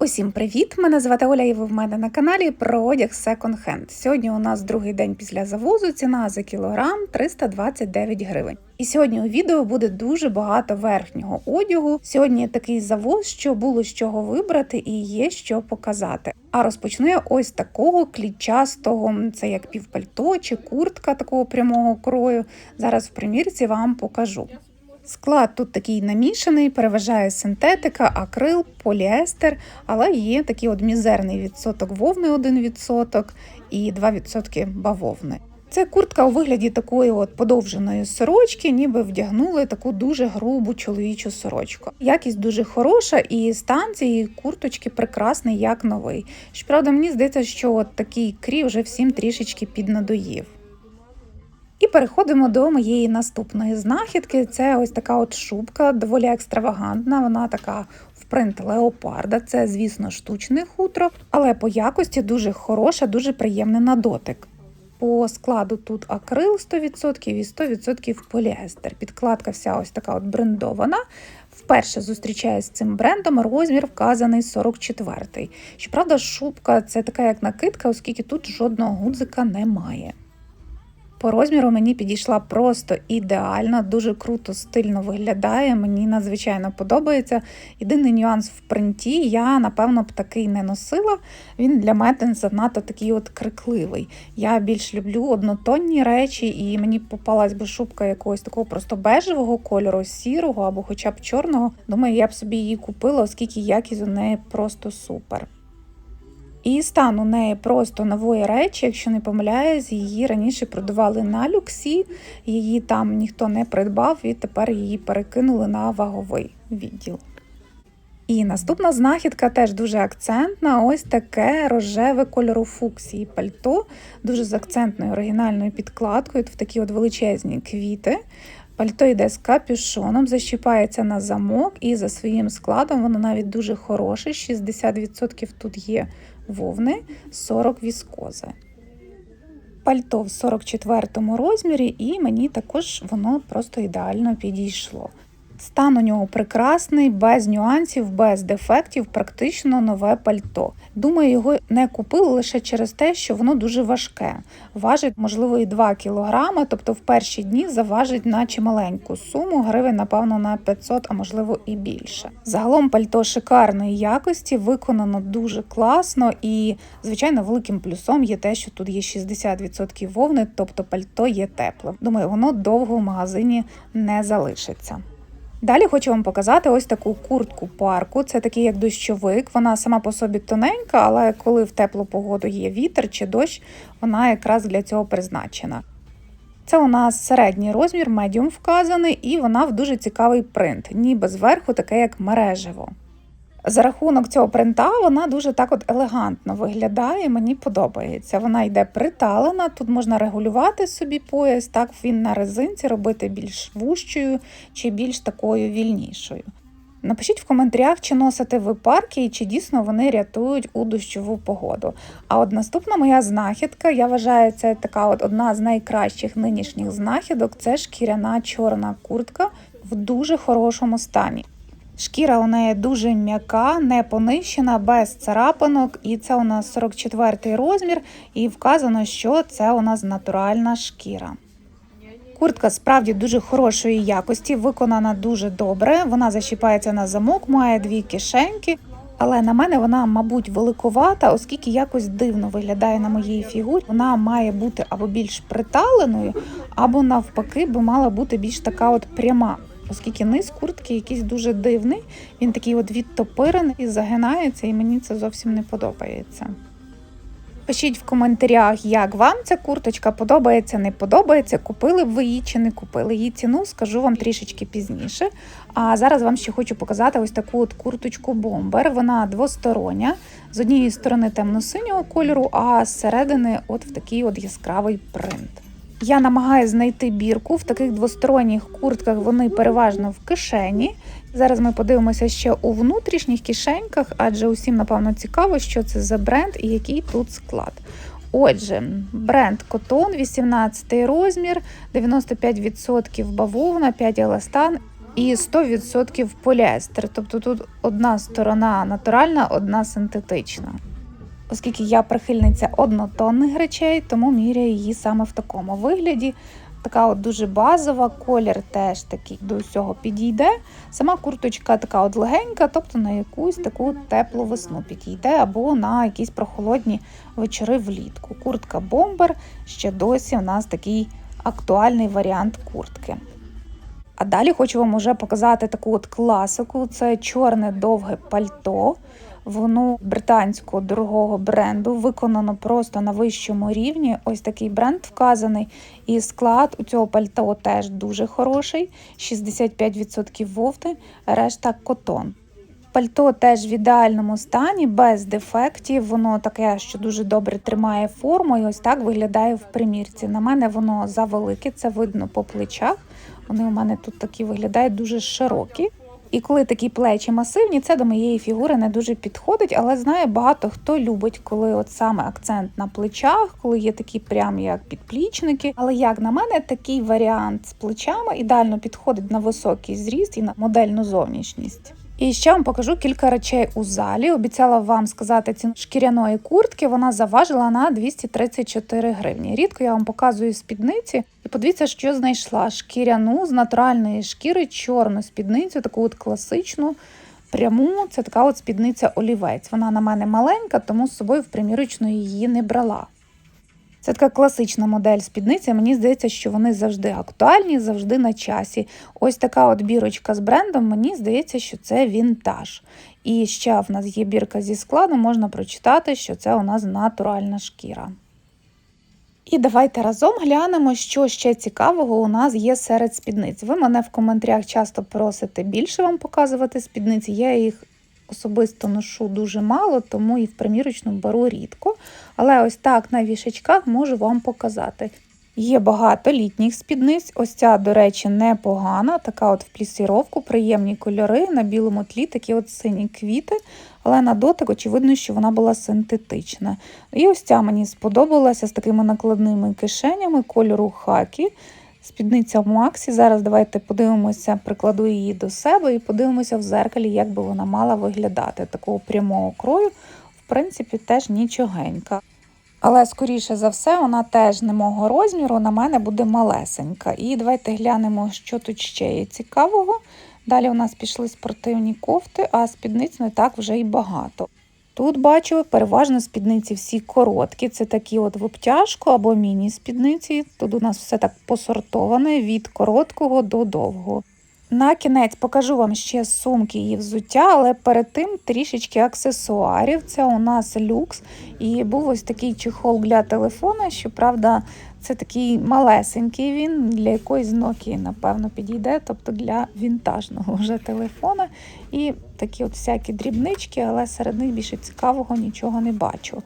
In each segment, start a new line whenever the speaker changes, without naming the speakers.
Усім привіт! Мене звати Оля, і ви в мене на каналі про одяг Hand. Сьогодні у нас другий день після завозу. Ціна за кілограм 329 гривень. І сьогодні у відео буде дуже багато верхнього одягу. Сьогодні такий завоз, що було з чого вибрати і є що показати. А розпочну я ось такого клітчастого, це як півпальто чи куртка такого прямого крою. Зараз в примірці вам покажу. Склад тут такий намішаний, переважає синтетика, акрил, поліестер, але є такий от мізерний відсоток вовни 1% і 2% бавовни. Це куртка у вигляді такої от подовженої сорочки, ніби вдягнули таку дуже грубу чоловічу сорочку. Якість дуже хороша, і стан цієї курточки прекрасний, як новий. Щоправда, мені здається, що от такий крій вже всім трішечки піднадоїв. І переходимо до моєї наступної знахідки. Це ось така от шубка, доволі екстравагантна. Вона така в принт леопарда. Це, звісно, штучне хутро, але по якості дуже хороша, дуже приємна на дотик. По складу тут акрил 100% і 100% поліестер. Підкладка вся ось така от брендована. Вперше зустрічаюсь з цим брендом, розмір вказаний 44-й. Щоправда, шубка це така як накидка, оскільки тут жодного гудзика немає. По розміру мені підійшла просто ідеально, дуже круто, стильно виглядає. Мені надзвичайно подобається. Єдиний нюанс в принті я, напевно, б такий не носила. Він для мене занадто такий от крикливий. Я більш люблю однотонні речі, і мені попалась би шубка якогось такого просто бежевого кольору, сірого або хоча б чорного. Думаю, я б собі її купила, оскільки якість у неї просто супер. І стан у неї просто нової речі, якщо не помиляюсь, її раніше продавали на люксі, її там ніхто не придбав, і тепер її перекинули на ваговий відділ. І наступна знахідка теж дуже акцентна. Ось таке рожеве кольору фуксії пальто, дуже з акцентною оригінальною підкладкою, в такі от величезні квіти. Пальто йде з капюшоном, защіпається на замок, і за своїм складом воно навіть дуже хороше. 60% тут є вовни, 40 віскози. Пальто в 44 розмірі, і мені також воно просто ідеально підійшло. Стан у нього прекрасний, без нюансів, без дефектів, практично нове пальто. Думаю, його не купили лише через те, що воно дуже важке. Важить, можливо, і 2 кілограми, тобто в перші дні заважить на чималеньку суму, гривень, напевно, на 500, а можливо і більше. Загалом пальто шикарної якості, виконано дуже класно і, звичайно, великим плюсом є те, що тут є 60% вовни, тобто пальто є теплим. Думаю, воно довго в магазині не залишиться. Далі хочу вам показати ось таку куртку парку. Це такий як дощовик. Вона сама по собі тоненька, але коли в теплу погоду є вітер чи дощ, вона якраз для цього призначена. Це у нас середній розмір, медіум вказаний, і вона в дуже цікавий принт, ніби зверху таке як мережево. За рахунок цього принта вона дуже так от елегантно виглядає, мені подобається. Вона йде приталена, тут можна регулювати собі пояс, так він на резинці робити більш вущою чи більш такою вільнішою. Напишіть в коментарях, чи носите ви парки і чи дійсно вони рятують у дощову погоду. А от наступна моя знахідка, я вважаю, це така от одна з найкращих нинішніх знахідок це шкіряна чорна куртка в дуже хорошому стані. Шкіра у неї дуже м'яка, не понищена, без царапинок, і це у нас 44 розмір, і вказано, що це у нас натуральна шкіра. Куртка справді дуже хорошої якості, виконана дуже добре. Вона защіпається на замок, має дві кишеньки, але на мене вона, мабуть, великовата, оскільки якось дивно виглядає на моїй фігурі. Вона має бути або більш приталеною, або навпаки, би мала бути більш така от пряма оскільки низ куртки якийсь дуже дивний, він такий от відтопирений і загинається, і мені це зовсім не подобається. Пишіть в коментарях, як вам ця курточка подобається, не подобається, купили б ви її чи не купили її ціну, скажу вам трішечки пізніше. А зараз вам ще хочу показати ось таку от курточку бомбер. Вона двостороння, з однієї сторони темно-синього кольору, а з середини от в такий от яскравий принт. Я намагаюся знайти бірку в таких двосторонніх куртках. Вони переважно в кишені. Зараз ми подивимося ще у внутрішніх кишеньках, адже усім, напевно, цікаво, що це за бренд і який тут склад. Отже, бренд Котон, 18 розмір, 95% бавовна, 5 еластан і 100% поліестер. Тобто тут одна сторона натуральна, одна синтетична. Оскільки я прихильниця однотонних речей, тому міряю її саме в такому вигляді. Така от дуже базова, колір теж такий до всього підійде. Сама курточка така от легенька, тобто на якусь таку теплу весну підійде, або на якісь прохолодні вечори влітку. Куртка бомбер ще досі у нас такий актуальний варіант куртки. А далі хочу вам уже показати таку от класику: це чорне довге пальто. Воно британського дорогого бренду, виконано просто на вищому рівні. Ось такий бренд вказаний. І склад у цього пальто теж дуже хороший: 65% вовни, решта котон. Пальто теж в ідеальному стані, без дефектів. Воно таке, що дуже добре тримає форму, і ось так виглядає в примірці. На мене воно завелике, це видно по плечах. Вони у мене тут такі виглядають дуже широкі. І коли такі плечі масивні, це до моєї фігури не дуже підходить, але знаю, багато хто любить, коли от саме акцент на плечах, коли є такі прям як підплічники. Але як на мене, такий варіант з плечами ідеально підходить на високий зріст і на модельну зовнішність. І ще вам покажу кілька речей у залі. Обіцяла вам сказати ціну шкіряної куртки. Вона заважила на 234 гривні. Рідко я вам показую спідниці. І подивіться, що знайшла шкіряну з натуральної шкіри, чорну спідницю, таку от класичну. Пряму це така от спідниця олівець. Вона на мене маленька, тому з собою в примірочну її не брала. Це така класична модель спідниці. Мені здається, що вони завжди актуальні, завжди на часі. Ось така от бірочка з брендом, мені здається, що це вінтаж. І ще в нас є бірка зі складу, можна прочитати, що це у нас натуральна шкіра. І давайте разом глянемо, що ще цікавого у нас є серед спідниць. Ви мене в коментарях часто просите більше вам показувати спідниці. Я їх особисто ношу дуже мало, тому і в примірочну беру рідко. Але ось так на вішечках можу вам показати. Є багато літніх спідниць. Ось ця, до речі, непогана, така от в плісіровку, приємні кольори, на білому тлі такі от сині квіти, але на дотик, очевидно, що вона була синтетична. І ось ця мені сподобалася з такими накладними кишенями кольору хакі. Спідниця в Максі. Зараз давайте подивимося, прикладу її до себе і подивимося в зеркалі, як би вона мала виглядати. Такого прямого крою, в принципі, теж нічогенька. Але, скоріше за все, вона теж не мого розміру, на мене буде малесенька. І давайте глянемо, що тут ще є цікавого. Далі у нас пішли спортивні кофти, а спідниць не так вже й багато. Тут бачу переважно спідниці всі короткі. Це такі от в обтяжку або міні-спідниці. Тут у нас все так посортоване від короткого до довгого. На кінець покажу вам ще сумки і взуття, але перед тим трішечки аксесуарів. Це у нас люкс. І був ось такий чехол для телефона. Щоправда, це такий малесенький він для якоїсь Nokia, напевно, підійде, тобто для вінтажного вже телефона. І такі от всякі дрібнички, але серед них більше цікавого нічого не бачу.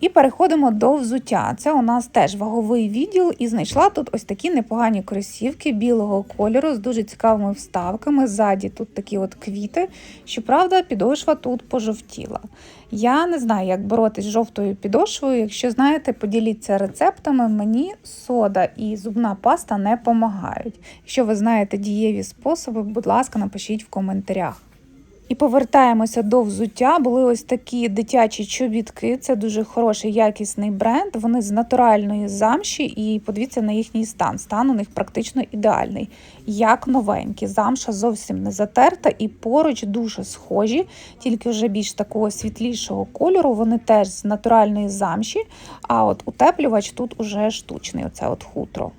І переходимо до взуття. Це у нас теж ваговий відділ, і знайшла тут ось такі непогані кросівки білого кольору з дуже цікавими вставками. Ззаді тут такі от квіти. Щоправда, підошва тут пожовтіла. Я не знаю, як боротись з жовтою підошвою. Якщо знаєте, поділіться рецептами. Мені сода і зубна паста не допомагають. Якщо ви знаєте дієві способи, будь ласка, напишіть в коментарях. І повертаємося до взуття. Були ось такі дитячі чобітки. Це дуже хороший якісний бренд. Вони з натуральної замші, і подивіться на їхній стан. Стан у них практично ідеальний, як новенькі. Замша зовсім не затерта і поруч дуже схожі, тільки вже більш такого світлішого кольору. Вони теж з натуральної замші. А от утеплювач тут уже штучний. Оце от хутро.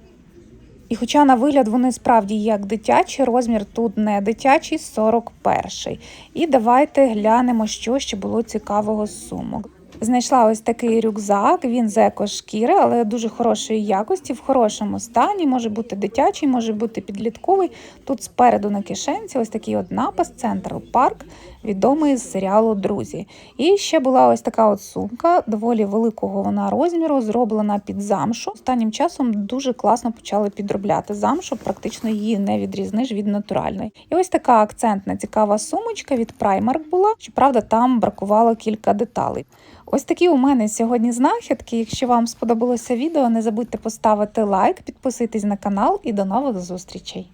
І хоча на вигляд вони справді як дитячі, розмір тут не дитячий, 41. І давайте глянемо, що ще було цікавого з сумок. Знайшла ось такий рюкзак, він з екошкіри, але дуже хорошої якості, в хорошому стані. Може бути дитячий, може бути підлітковий. Тут спереду на кишенці ось такий от напис Централ Парк, відомий з серіалу Друзі. І ще була ось така от сумка, доволі великого вона розміру, зроблена під замшу. Останнім часом дуже класно почали підробляти замшу, практично її не відрізниш від натуральної. І ось така акцентна цікава сумочка від Primark була. Щоправда, там бракувало кілька деталей. Ось такі у мене сьогодні знахідки. Якщо вам сподобалося відео, не забудьте поставити лайк, підписуйтесь на канал і до нових зустрічей!